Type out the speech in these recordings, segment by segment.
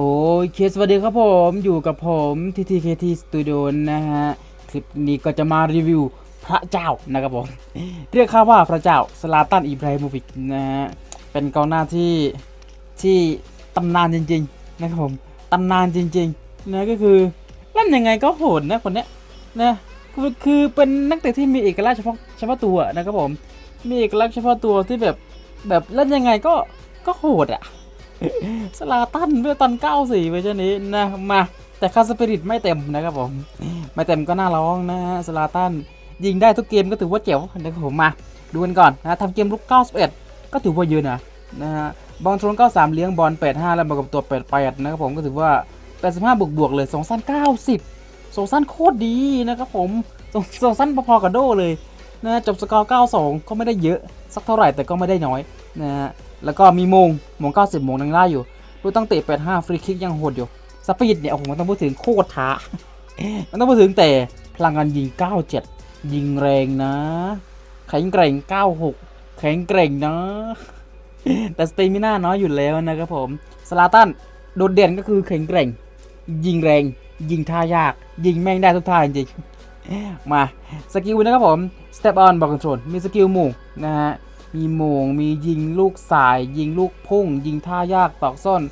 โอ้ยเคสวัสดีครับผมอยู่กับผม TTKT Studio นะฮะ คลิปนี้ก็จะมารีวิวพระเจ้านะครับผม เรียกข้าว่าพระเจ้าสลาตันอิบราฮิโมวิกนะฮะ เป็นกองหน้าที่ที่ตำนานจริงๆนะครับผมตำนานจริงๆนะก็คือเล่นยังไงก็โหดนะคนเนี้ยนะคือคือเป็นนักเตะที่มีเอกลักษณ์เฉพาะเฉพาะตัวนะครับผมมีเอกลักษณ์เฉพาะตัวที่แบบแบบเล่นยังไงก็ก็โหดอะ สลาตันเมื่อตอน94เวอร์ชันนี้นะมาแต่ค่าสปิริตไม่เต็มนะครับผม ไม่เต็มก็น่าร้องนะฮะสลาตันยิงได้ทุกเกมก็ถือว่าเจ๋วนะครับผมมาดูกันก่อนนะทำเกมลุก 91 ก็ถือว่าเยอะนะนะฮะบอลทรน93 เลี้ยงบอล 85 แล้วมากับตัว 88 นะครับผมก็ถือว่า 85 บวกบวกเลยสองสั้น 90สองสั้นโคตรดีนะครับผมสองสองสั้นพอๆกับโดเลยนะจบสกอร์ 92 ก็ไม่ได้เยอะสักเท่าไหร่แต่ก็ไม่ได้น้อยนะฮะ แล้วก็มีมงมง90มงยังได้อยู่รู้ตั้งเตะ85ฟรีคิกยังโหดอยู่สปีดเนี่ยโอ้โหมันต้องพูดถึงโคตรท้ามันต้องพูดถึงแต่พลังงานยิง 97 ยิงแรงนะ แข็งแกร่ง 96 แข็งแกร่งนะ แต่สเตมิน่าน้อยอยู่แล้วนะครับผมสลาตันโดดเด่นก็คือแข็งแกร่ง ยิงแรง ยิงท่ายาก ยิงแม่งได้ทุกท่าจริงมา สกิลนะครับผม step on ball control มีสกิลหมู่นะฮะ มีโมง มียิงลูกสาย ยิงลูกพุ่ง ยิงท่ายากตอกส้น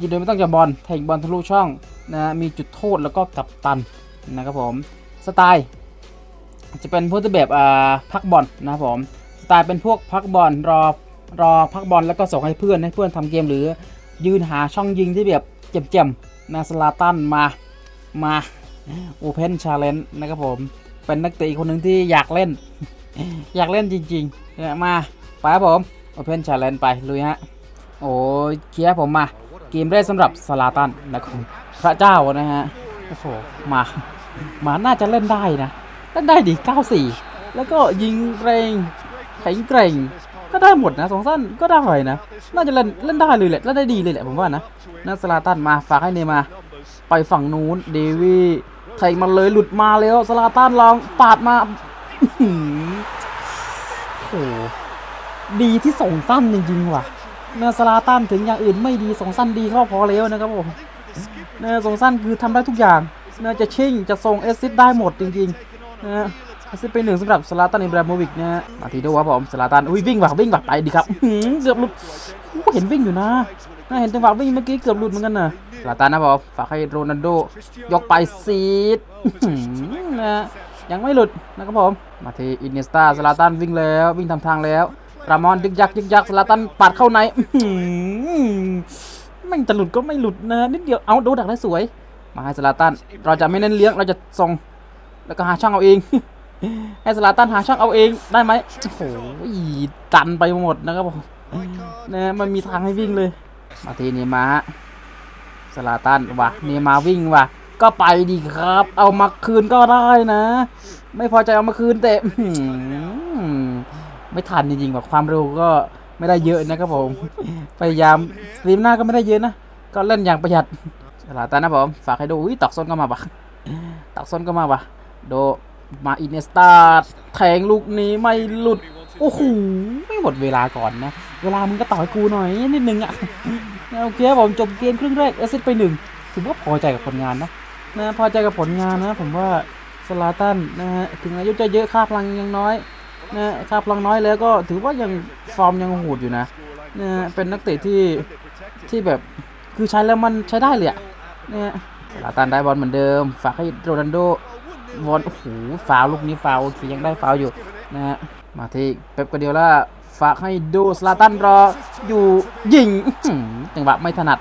ยิงโดยไม่ต้องจับบอลแทงบอลทะลุช่องนะฮะมีจุดโทษแล้วก็กับตันนะครับผมสไตล์ จะเป็นพวกแบบอ่าพักบอลนะครับผมสไตล์เป็นพวกพักบอลรอรอพักบอลแล้วก็ส่งให้เพื่อนให้เพื่อนทำเกมหรือ ยืนหาช่องยิงที่แบบเจ็มๆนะสลาตันมามาโอเพนชาเลนจ์นะครับผม เป็นนักเตะอีกคนหนึ่งที่อยากเล่น อยากเล่นจริงๆมา ไปครับผมโอเพนชาเลนไป ลุยฮะ โอ้ยเคลียร์ผมมา เกมแรกสำหรับสลาตันนะครับพระเจ้านะฮะ โอ้โห มา มาน่าจะเล่นได้นะ เล่นได้ดี 94 แล้วก็ยิงแรงแข็งแกร่งก็ได้หมดนะสองสั้นก็ได้นะ น่าจะเล่นเล่นได้เลยแหละเล่นได้ดีเลยแหละผมว่านะนักสลาตันมาฝากให้เนย์มา ไปฝั่งนู้นเดวี่ไทยมันเลยหลุดมาแล้วสลาตันลองปาดมา ดีที่ส่งสั้นจริงๆว่ะเนอสลาตันถึงอย่างอื่นไม่ดีส่งสั้นดีก็พอแล้วนะครับผมเนอส่งสั้นคือทำได้ทุกอย่างเนจะชิ่งจะส่งเอซิสได้หมดจริงๆนะเอซิสไปหนึ่งสำหรับสลาตันอิบราโมวิกนะฮะมาทีดูครับผมสลาตันอุ้ยวิ่งว่ะวิ่งว่ะไปดีครับเกือบหลุดเห็นวิ่งอยู่นะน่าเห็นจังหวะวิ่งเมื่อกี้เกือบหลุดเหมือนกันนะสลาตันนะผมฝากให้โรนัลโดยกไปซีดนะยังไม่หลุดนะครับผมมาทีอินเนสตาสลาตันวิ่งแล้ววิ่งทำทางแล้ว รามอนยึกยักยึกยักสลาตันปัดเข้าในอื้อหือแม่จะหลุดก็ไม่หลุดนะนิดเดียวเอาดนดักได้สวย มาให้สลาตัน เราจะไม่เน้นเลี้ยงเราจะส่ง แล้วก็หาช่องเอาเอง ให้สลาตันหาช่องเอาเองได้ไหมโอ้โหตันไปหมดนะครับผมนะมันมีทางให้วิ่งเลย มาทีนี้มาฮะสลาตันว่ะนี่มาวิ่งว่ะ ก็ไปดีครับ เอามาคืนก็ได้นะ ไม่พอใจเอามาคืนแต่ ไม่ทันจริงๆแบบความเร็วก็ไม่ได้เยอะนะครับผม พยายามสตรีมหน้าก็ไม่ได้เยอะนะ ก็เล่นอย่างประหยัดสลาตันนะผม ฝากให้ดูอุ้ยตักส้นก็มาปะตักส้นก็มาปะโดมาอินเนสตาแทงลูกนี้ไม่หลุด โอ้โห ไม่หมดเวลาก่อนนะ เวลามึงก็ต่อยกูหน่อยนิดนึงอะโอเคผมจบเกมครึ่งแรกเอซิดไปหนึ่งถือว่าพอใจกับผลงานนะนะพอใจกับผลงานนะ ผมว่าสลาตันนะฮะถึงอายุจะเยอะค่าพลังยังน้อย นะค่าพลังน้อยแล้วก็ถือว่ายังฟอร์มยังโหดอยู่นะนะเป็นนักเตะที่ที่แบบคือใช้แล้วมันใช้ได้เลยอะเนะสลาตันได้บอลเหมือนเดิม ฝากให้โรนัลโดบอลโอ้โหฟาวลูกนี้ฟาวล์โอเคยังได้ฟาวอยู่นะฮะมาที่เป๊ปกวาร์ดิโอล่าฝากให้ดูสลาตันรออยู่ยิงจังหวะไม่ถนัด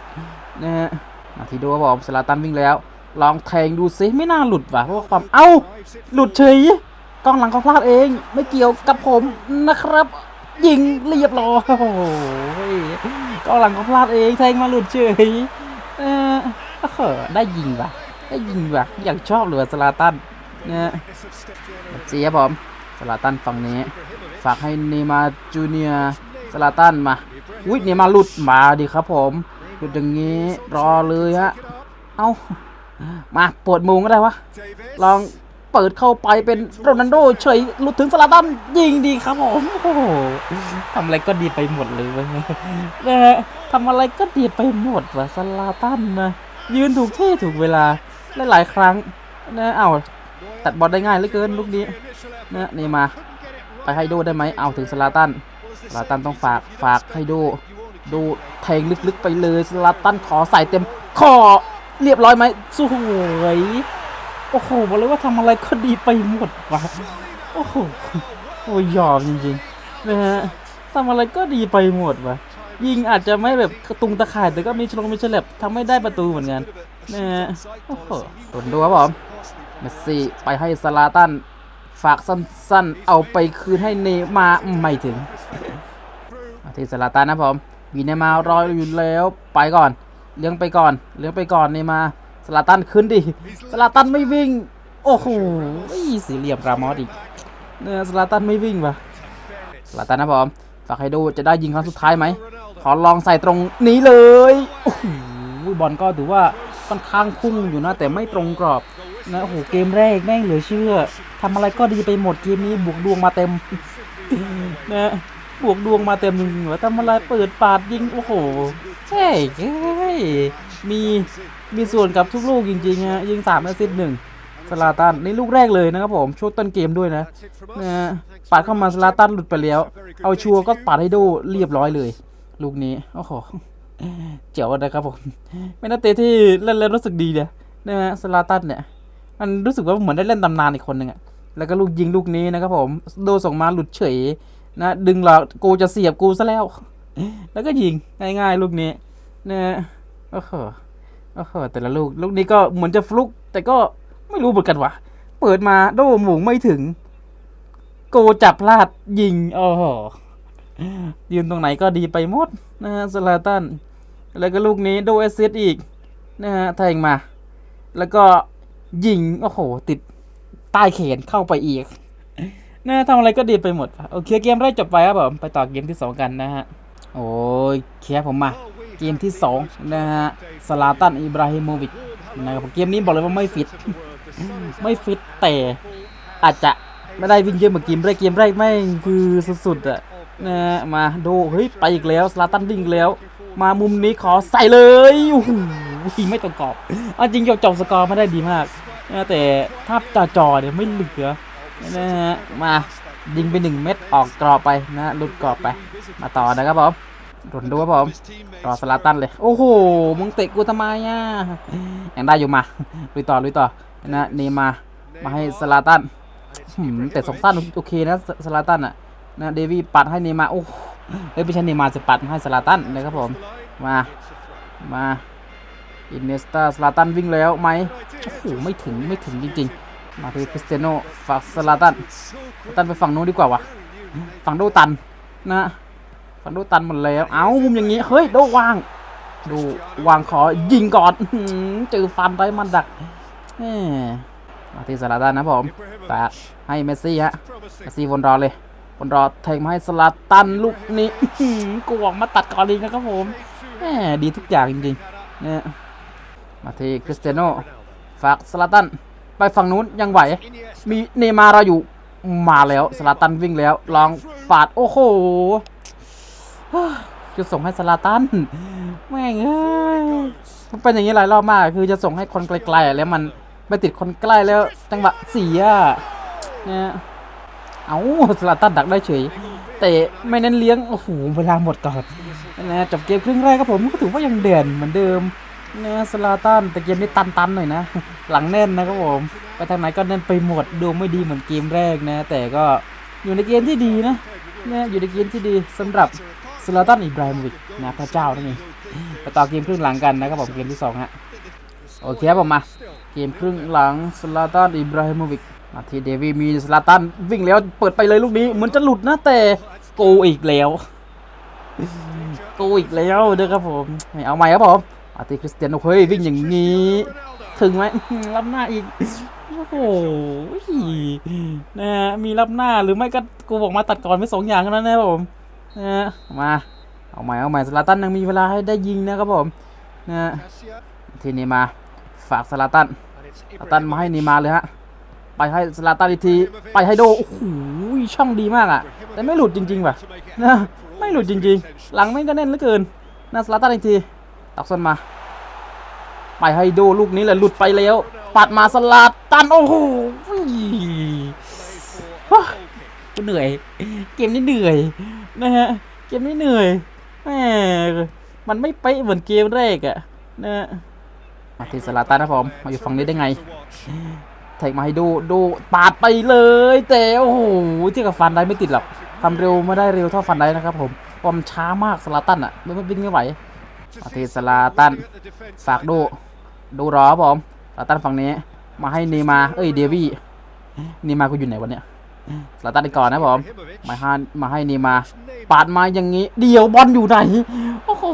นะฮะมาที่ดูบผมสลาตันวิ่งแล้ว ลองแทงดูซิไม่น่าหลุดว่ะเพราะความเอ้าหลุดเฉย กองหลังเขาพลาดเอง ไม่เกี่ยวกับผมนะครับ ยิงเรียบร้อยโอ้โหกองหลังเขาพลาดเองแทงมาหลุดเฉยเออเออได้ยิงว่ะได้ยิงว่ะอยากชอบเลยว่ะสลาตันเนี่ยเสียผมสลาตันฝั่งนี้ ฝากให้เนมาจูเนียสลาตันมาอุ้ยเนย์มาหลุดมาดิครับผมหลุดอย่างงี้รอเลยฮะเอามาปวดมุงก็ได้วะลอง เปิดเข้าไปเป็นโรนัลโดเฉยหลุดถึงสลาตันยิงดีครับผมโอ้โหทำอะไรก็ดีไปหมดเลยเว้ยนะฮะทำอะไรก็ดีไปหมดว่ะสลาตันนะยืนถูกที่ถูกเวลาหลายๆครั้งนะเอาตัดบอลได้ง่ายเหลือเกินลูกนี้นะนี่มา ไปให้ดูได้ไหมเอาถึงสลาตันสลาตันต้องฝากฝากให้ดู ดูแทงลึกๆไปเลยสลาตันขอใส่เต็มคอเรียบร้อยไหมสวย โอ้โหบอกเลยว่าทำอะไรก็ดีไปหมดว่ะโอ้โหโอ้ยยอมจริงๆนะฮะทำอะไรก็ดีไปหมดว่ะยิงอาจจะไม่แบบตุงตะข่ายแต่ก็มีชลงมีเฉลบทำไม่ได้ประตูเหมือนกันนะฮะโอ้โหโดนดูครับผมเมสซี่ไปให้สลาตันฝากสั้นๆ เอาไปคืนให้เนมาไม่ถึงที่สลาตันนะผมวีเนมารออยู่แล้วไปก่อน เลี้ยงไปก่อน เลี้ยงไปก่อนเนย์มา สลาตันขึ้นดิสลาตันไม่วิ่ง โอ้โหสี่เหลี่ยมรามอสอีกเนี่ยสลาตันไม่วิ่งปะสลาตันนะผมฝากให้ดูจะได้ยิงครั้งสุดท้ายไหมขอลองใส่ตรงนี้เลยโอ้โหบอลก็ถือว่าค่อนข้างพุ่งอยู่นะแต่ไม่ตรงกรอบนะโอ้โหเกมแรกแม่งเหลือเชื่อทำอะไรก็ดีไปหมดเกมนี้บวกดวงมาเต็มนะบวกดวงมาเต็มจริงๆวะทำอะไรเปิดปาดยิงโอ้โหเฮ้ยเฮ้ยมี มีส่วนกับทุกลูกจริงๆฮะยิงสามแอซิสหนึ่งสลาตันนี่ลูกแรกเลยนะครับผมช่วงต้นเกมด้วยนะนะฮะปาดเข้ามาสลาตันหลุดไปแล้ว เอาชัวร์ก็ปาดให้ดูเรียบร้อยเลย ลูกนี้โอ้โหเจ๋วนะครับผมเป็นนักเตะที่เล่นแล้วรู้สึกดีเนี่ยนะฮะสลาตันเนี่ยมันรู้สึกว่าเหมือนได้เล่นตำนานอีกคนหนึ่งอะแล้วก็ลูกยิงลูกนี้นะครับผมโดส่งมาหลุดเฉยนะดึงเรากูจะเสียบกูซะแล้ว แล้วก็ยิงง่ายๆลูกนี้นะโอ้โห โอ้โหแต่ละลูก ลูกนี้ก็เหมือนจะฟลุก แต่ก็ไม่รู้เหมือนกันวะเปิดมาโดหมูไม่ถึง โกจับพลาดยิงโอ้โหยืนตรงไหนก็ดีไปหมดนะฮะสลาตัน แล้วก็ลูกนี้โดเอสซิสอีกนะฮะแทงมา แล้วก็ยิง โอ้โห ติดใต้แขนเข้าไปอีกนะทำอะไรก็ดีไปหมด โอเคเกมแรกจบไปครับผม ไปต่อเกมที่2กันนะฮะ โอ้ยแค่ผมมา เกมที่2นะฮะสลาตันอิบราฮิโมวิชนะครับเกมนี้บอกเลยว่าไม่ฟิต ไม่ฟิตแต่อาจจะไม่ได้วิ่งเยอะเหมือนเกมแรกเกมแรกไม่คือสุดๆอะนะมาดูเฮ้ยไปอีกแล้วสลาตันวิ่งแล้ว มามุมนี้ขอใส่เลยโอ้โหไม่ตรงกรอบเอาจริงจบสกอร์ไม่ได้ดีมากนะแต่ถ้าจ่อจอเนี่ยไม่เหลือนะฮะมายิงไปหนึ่งเม็ดออกกรอบไปนะหลุดกรอบไป มาต่อนะครับผม รนดูครับผมรอสลาตันเลย โอ้โห มึงเตะกูทำไมอะยังได้อยู่มา ลุยต่อ ลุยต่อ นะนี่มา มาให้สลาตันหืมแต่สองสั้นโอเคนะสลาตันอะ นะเดวี่ปัดให้เนมา โอ้เอ้ยไม่ใช่เนมาจะปัดให้สลาตันนะครับผม มา มาอินเนสตาสลาตันวิ่งแล้วไหมโอ้โห ไม่ถึง ไม่ถึงจริงๆ มาที่คริสเตียโนฝากสลาตันสลาตันไปฝั่งนู้นดีกว่าวะฝั่งโดตันนะ ฝั่งโดตันหมดแล้ว เอ้ามุมอย่างงี้ เฮ้ย โดวาง ดูวางขอยิงก่อนเจอฟันได้มันดักแม่มาที่สลาตันนะผมฝากให้เมสซี่ฮะ เมสซี่วนรอเลยวนรอแทงมาให้สลาตันลูกนี้กูออกมาตัดก่อนเลยนะครับผมแหมดีทุกอย่างจริงๆเนี่ยมาที่คริสเตียโนฝากสลาตันไปฝั่งนู้นยังไหว มีเนย์มาเราอยู่มาแล้วสลาตันวิ่งแล้ว ลองปาดโอ้โห จะส่งให้สลาตันแม่งเอ้ยมันเป็นอย่างนี้หลายรอบมาก คือจะส่งให้คนไกลๆแล้วมันไปติดคนใกล้แล้วจังหวะเสียเนี่ยเอาสลาตันดักได้เฉยแต่ไม่เน้นเลี้ยงโอ้โหเวลาหมดก่อนนะจบเกมครึ่งแรกครับผมก็ถือว่ายังเด่นเหมือนเดิมนะสลาตันแต่เกมนี้ตันๆหน่อยนะ หลังแน่นนะครับผมไปทางไหนก็แน่นไปหมดดวงไม่ดีเหมือนเกมแรกนะ แต่ก็อยู่ในเกมที่ดีนะเนี่ยอยู่ในเกมที่ดีสำหรับ สลาตันอิบราฮิมวิชนะพระเจ้านั่นเองไปต่อเกมครึ่งหลังกันนะครับผมเกมที่สองฮะโอเคครับผมมาเกมครึ่งหลังสลาตันอิบราฮิมวิชมาทีเดวีมีสลาตันวิ่งแล้วเปิดไปเลยลูกนี้เหมือนจะหลุดนะแต่โกอีกแล้วโกอีกแล้วนะครับผมเอาใหม่ครับผมมาทีคริสเตียโนเฮ้ยวิ่งอย่างนี้ถึงไหมรับหน้าอีกโอ้โหนะฮะมีรับหน้าหรือไม่ก็กูบอกมาตัดก่อนไปสองอย่างนั้นนะครับผม นะมา เอาใหม่เอาใหม่สลาตันยังมีเวลาให้ได้ยิงนะครับผมนะทีนี้มาฝากสลาตันสลาตันมาให้นีมาเลยฮะไปให้สลาตันอีกทีไปให้โดโอ้โหช่องดีมากอะแต่ไม่หลุดจริงๆว่ะนะไม่หลุดจริงๆ หลังไม่ก็แน่นเหลือเกินนะสลาตันอีกทีตักส้นมาไปให้โดลูกนี้แหละหลุดไปแล้ว ปัดมาสลาตันโอ้โหกูเหนื่อย เกมนี้เหนื่อย นะฮะ เกมนี้เหนื่อยแหมมันไม่เป๊ะเหมือนเกมแรกอะนะฮะมาที่สลาตันนะผมมาอยู่ฝั่งนี้ได้ไงแทงมาให้ดูดูปาดไปเลยแต่โอ้โหที่กับฟันได้ไม่ติดหรอกทำเร็วไม่ได้เร็วเท่าฟันได้นะครับผมเพรามช้ามากสลาตันอะไม่ไม่วิ่งไม่ไหวมาที่สลาตันฝากดู ดูรอครับผมสลาตันฝั่งนี้ มาให้เนย์มา เอ้ยเดวี่เนย์มากูอยู่ไหนวะเนี่ย สลาตันก่อนนะผมมาให้มาให้นย์มาปาดมาอย่างนี้ เดี๋ยวบอลอยู่ไหนโอ้โห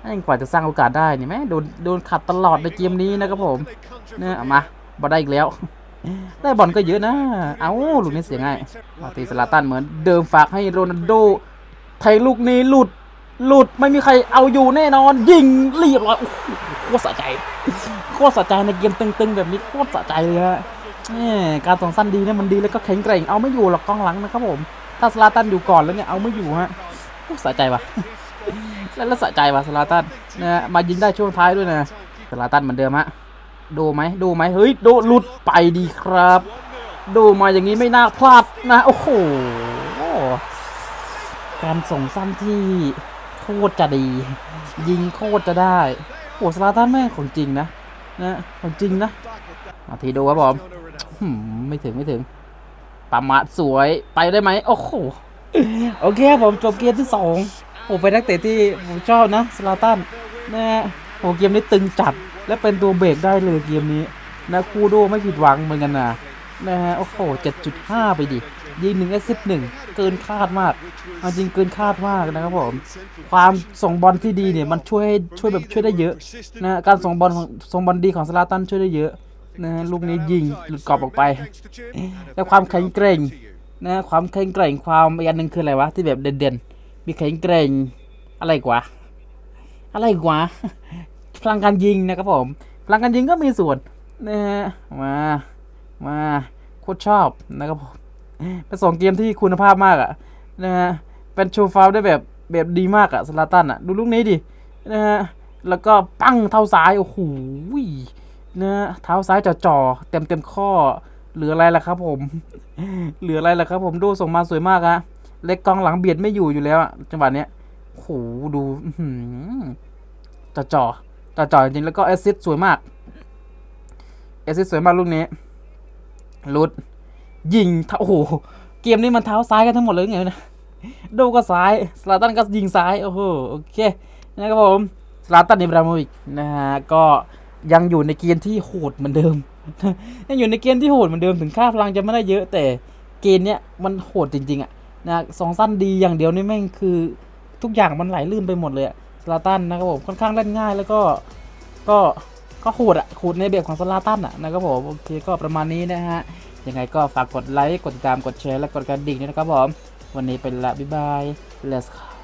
แม่งกว่าจะสร้างโอกาสได้นี่แม่โดนโดนขัดตลอดในเกมนี้นะครับผมเนี่ยเอามาบอลได้อีกแล้ว ได้บอลก็เยอะนะ เอาลูกนี้เสียง่ายตีสลาตันเหมือนเดิมฝากให้โรนัลโดไทยลูกนี้หลุดหลุดไม่มีใครเอาอยู่แน่นอน ยิงเรียบร้อยโคตรสะใจโคตรสะใจในเกมตึงๆแบบนี้โคตรสะใจเลยฮะ การส่งสั้นดีเนี่ยมันดีแล้วก็แข็งแกร่งเอาไม่อยู่หรอกกองหลังนะครับผม ถ้าสลาตันอยู่ก่อนแล้วเนี่ยเอาไม่อยู่ฮะสะใจวะแล้วสะใจว่ะสลาตันนะฮะมายิงได้ช่วงท้ายด้วยนะสลาตันเหมือนเดิมฮะดูไหมดูไหมเฮ้ยดูหลุดไปดีครับ ดูมาอย่างนี้ไม่น่าพลาดนะโอ้โหการส่งสั้นที่โคตรจะดี ยิงโคตรจะได้โอ้สลาตันแม่งของจริงนะนะของจริงนะมาทีดูครับผม ไม่ถึงไม่ถึงประมาทสวยไปได้ไหมโอ้โหโอเคครับผมจบเกมที่สองโอ้เป็นนักเตะที่ผมชอบนะสลาตันนะฮะโอ้เกมนี้ตึงจัดและเป็นตัวเบรกได้เลยเกมนี้นะคูโดไม่ผิดหวังเหมือนกันนะนะฮะโอ้โห7.5 ไปดิยิงหนึ่งแอสซิสต์หนึ่งเกินคาดมากเอาจริงเกินคาดมากนะครับผมความส่งบอลที่ดีเนี่ยมันช่วยช่วยแบบช่วยได้เยอะนะการส่งบอลของส่งบอลดีของสลาตันช่วยได้เยอะ นะฮะลูกนี้ยิงหลุดกรอบออกไป และความแข็งแกร่งนะความแข็งแกร่งความอีกอันหนึ่งคืออะไรวะที่แบบเด่นๆ มีแข็งแกร่งอะไรกว่า อะไรกว่าพลังการยิงนะครับผมพลังการยิงก็มีส่วนนะฮะมามาโคตรชอบนะครับผมเป็นสองเกมที่คุณภาพมากอะนะฮะเป็นโชว์ฟาวล์ได้แบบแบบดีมากอะสลาตันอะดูลูกนี้ดินะฮะแล้วก็ปั้งเท้าซ้าย โอ้โห นะเท้าซ้ายจ่อๆเต็มเต็มข้อ เหลืออะไรล่ะครับผม เหลืออะไรล่ะครับผมดูส่งมาสวยมากอะเล็กกองหลังเบียดไม่อยู่อยู่แล้วจังหวะเนี้ยโหดูจ่อจ่อจ่อจ่อจริงแล้วก็แอสซิสสวยมากแอสซิสสวยมากลูกนี้ลุดยิงเท้าโอ้โหเกมนี้มันเท้าซ้ายกันทั้งหมดเลยไงนะโดก็ซ้ายสลาตันก็ยิงซ้ายโอ้โหโอเคนะครับผมสลาตันอิบราโมวิกนะฮะก็ ยังอยู่ในเกณฑ์ที่โหดเหมือนเดิม ยังอยู่ในเกณฑ์ที่โหดเหมือนเดิมถึงค่าพลังจะไม่ได้เยอะแต่เกณฑ์เนี้ยมันโหดจริง ๆ อะนะสองสั้นดีอย่างเดียวนี่แม่งคือทุกอย่างมันไหลลื่นไปหมดเลยอะสลาตันนะครับผมค่อนข้างเล่นง่ายแล้วก็ก็ก็โหดอะโหดในแบบของสลาตันอะนะครับผมโอเคก็ประมาณนี้นะฮะยังไงก็ฝากกดไลค์กดติดตามกดแชร์และกดกระดิ่งด้วยนะครับผมวันนี้เป็นละบ๊ายบาย let's go